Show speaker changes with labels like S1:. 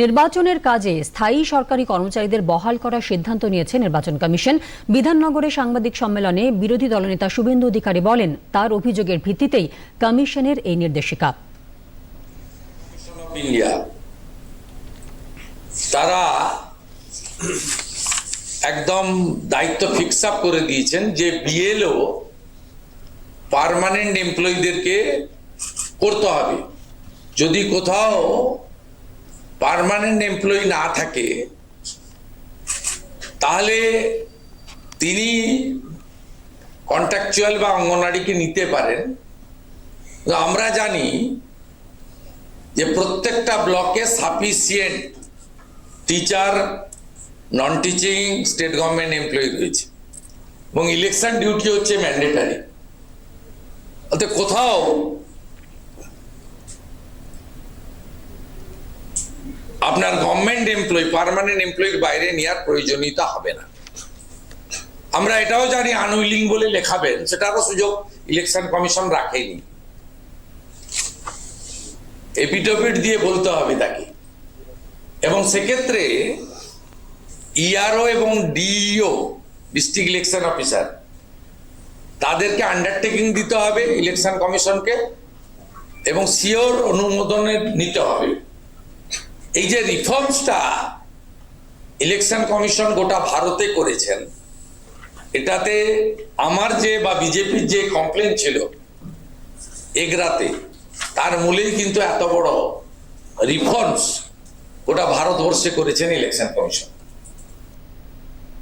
S1: নির্বাচনের কাজে স্থায়ী সরকারি কর্মচারীদের বহাল করার সিদ্ধান্ত নিয়েছে নির্বাচন কমিশন। বিধাননগরে সাংবাদিক সম্মেলনে বিরোধী দলনেতা শুভেন্দু অধিকারী বলেন, তার অভিযোগের ভিত্তিতেই কমিশনের এই নির্দেশিকা।
S2: তারা একদম দায়িত্ব ফিক্স আপ করে দিয়েছেন যে বিএলও পার্মানেন্ট এমপ্লয়ীদেরকে করতে হবে। যদি কোথাও পার্মানেন্ট এমপ্লয়ি না থাকে, তাহলে তিনি কন্ট্রাকচুয়াল বা অঙ্গনারীকে নিতে পারেন। আমরা জানি যে প্রত্যেকটা ব্লকে sufficient teacher non teaching state government employee রয়েছে। এবং ইলেকশন ডিউটি হচ্ছে ম্যান্ডেটারি অর্থাৎ কোথাও আপনার গভর্নমেন্ট এমপ্লয়ি পার্মানেন্ট এমপ্লয়ির বাইরে নেওয়ার প্রয়োজনীয়তা হবে না। আমরা এটাও জানি আনউইলিং বলে লেখাবেন, সেটারও সুযোগ ইলেকশন কমিশন রাখেনি। এপিটোপিট দিয়ে বলতে হবে তাকে। এবং সেক্ষেত্রে ইআরও এবং ডিইও ডিস্ট্রিক্ট ইলেকশন অফিসার তাদেরকে আন্ডারটেকিং দিতে হবে ইলেকশন কমিশনকে এবং সিওর অনুমোদনে নিতে হবে। এই যে রিফর্মসটা ইলেকশন কমিশন গোটা ভারতে করেছেন, এটাতে আমার যে বা বিজেপির যে কমপ্লেন ছিল এগরাতে, তার মূলেই কিন্তু এত বড় রিফর্মস গোটা ভারতবর্ষে করেছেন ইলেকশন কমিশন